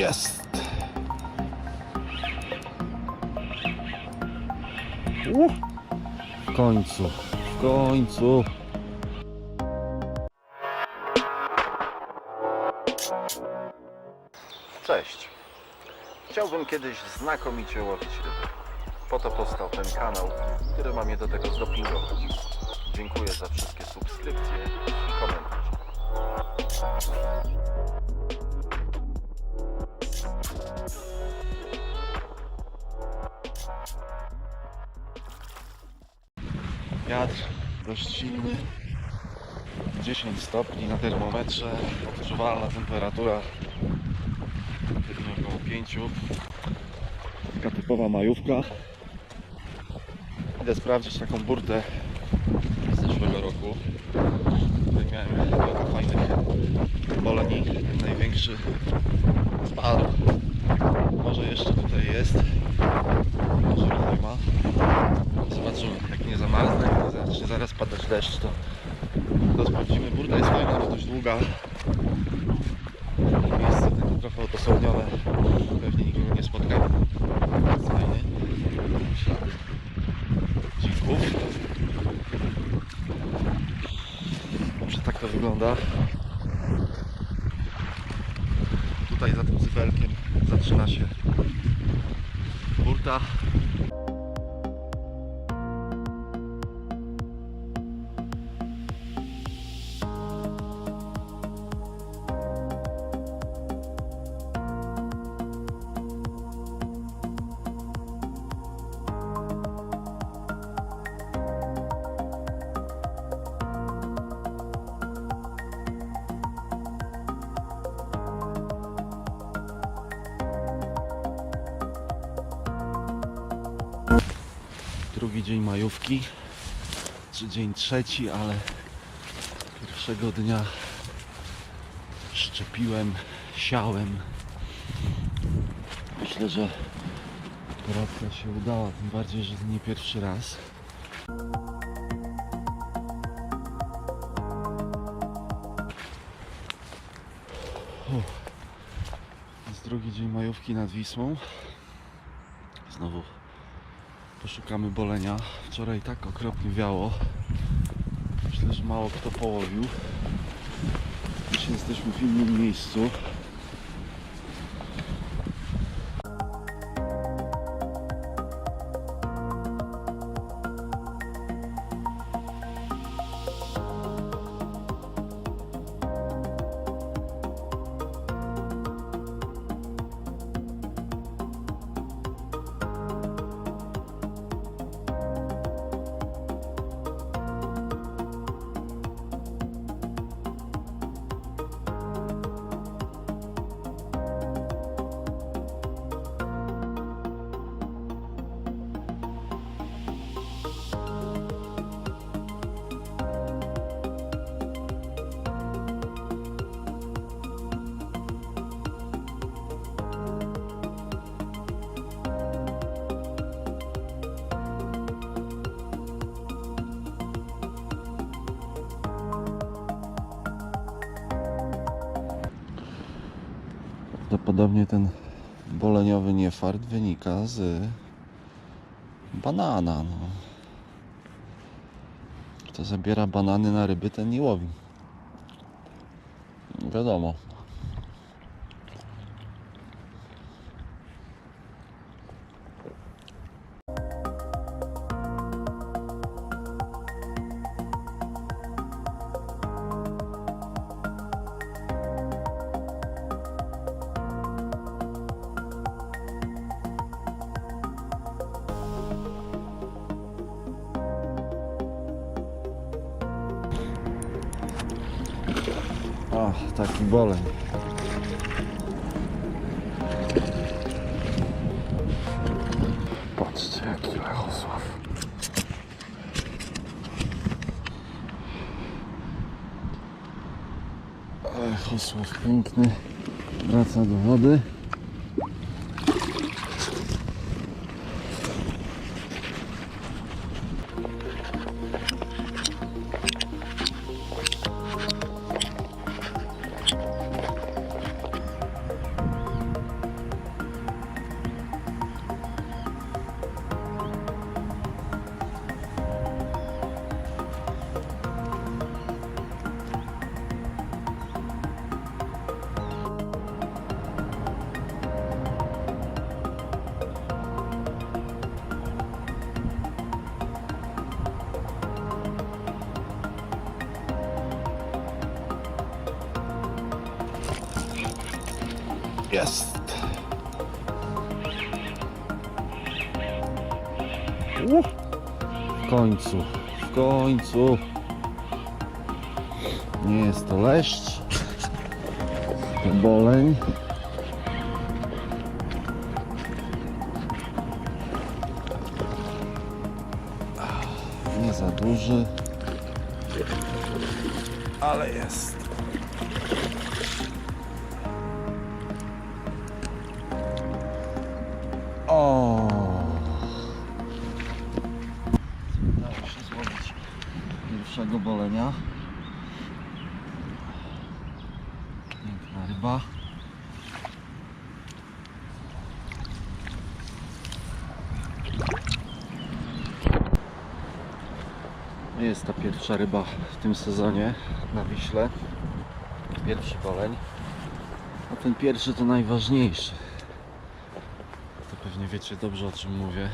Jest. Uh, w końcu, w końcu. Cześć. Chciałbym kiedyś znakomicie łowić ryby. Po to powstał ten kanał, który ma mnie do tego zdopingować. Dziękuję za wszystkie subskrypcje i komentarze. Wiatr dość silny. 10 stopni na termometrze. Odczuwalna temperatura około 5. Taka typowa majówka. Idę sprawdzić taką burtę z zeszłego roku. Tutaj miałem kilka fajnych boleni. Ten największy spadł. Może jeszcze tutaj jest. Może tutaj ma. Zobaczymy, jak nie zamarznie, jak zacznie zaraz padać deszcz, to, to sprawdzimy. Burda jest fajna, ale dość długa. Miejsce tylko trochę odosobnione. Pewnie nikogo nie spotkamy. Ślady dzików. Dobrze, tak to wygląda. Tutaj za tym cypelkiem zaczyna się burta. Drugi dzień majówki, czy dzień trzeci, ale pierwszego dnia szczepiłem, siałem. Myślę, że operacja się udała, tym bardziej, że to nie pierwszy raz. Uff. Jest drugi dzień majówki nad Wisłą. Znowu Poszukamy bolenia. Wczoraj tak okropnie wiało. Myślę, że mało kto połowił. Dzisiaj jesteśmy w innym miejscu. Prawdopodobnie ten boleniowy niefart wynika z banana. No. Kto zabiera banany na ryby, ten nie łowi. Wiadomo. Taki boleń. Patrzcie, jaki Lechosław. Lechosław piękny. Wraca do wody. Jest. Uh, w końcu, w końcu. Nie jest to leszcz. To boleń. Nie za duży. Ale jest. Ryba. Jest ta pierwsza ryba w tym sezonie na Wiśle. Pierwszy boleń. A ten pierwszy to najważniejszy. To pewnie wiecie dobrze o czym mówię.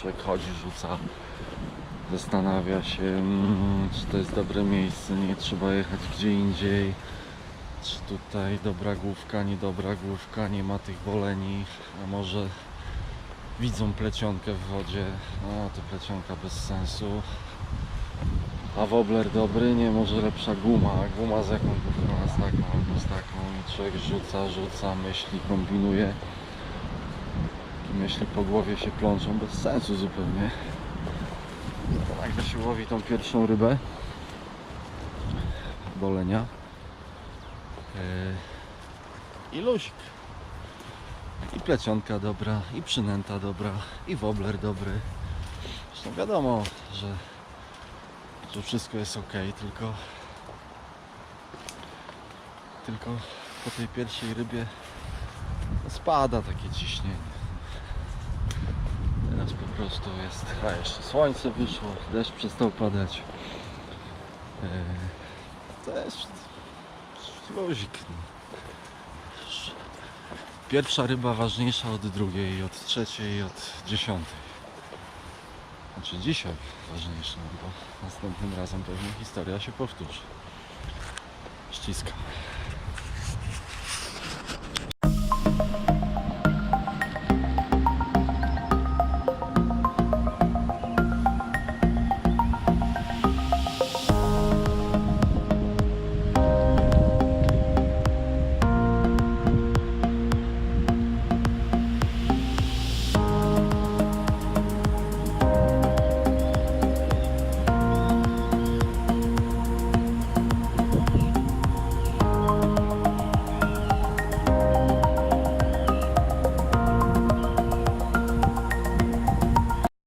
Człowiek chodzi, rzuca, zastanawia się, mm, czy to jest dobre miejsce, nie trzeba jechać gdzie indziej. Czy tutaj dobra główka, niedobra główka, nie ma tych boleni, a może widzą plecionkę w wodzie, no to plecionka bez sensu. A wobler dobry, nie może lepsza guma, guma z jaką główką, a z taką albo z taką. I człowiek rzuca, rzuca, myśli, kombinuje. I myśli po głowie się plączą. Bez sensu zupełnie. To nagle się łowi tą pierwszą rybę. Bolenia i luzik. I plecionka dobra, i przynęta dobra, i wobler dobry. Zresztą wiadomo, że, że wszystko jest ok, tylko tylko po tej pierwszej rybie spada takie ciśnienie. Teraz po prostu jest, a jeszcze słońce wyszło, deszcz przestał padać. Yy, To jest luzik. no. Pierwsza ryba ważniejsza od drugiej, od trzeciej, od dziesiątej. Znaczy dzisiaj ważniejsza, bo następnym razem pewnie historia się powtórzy. Ściskam.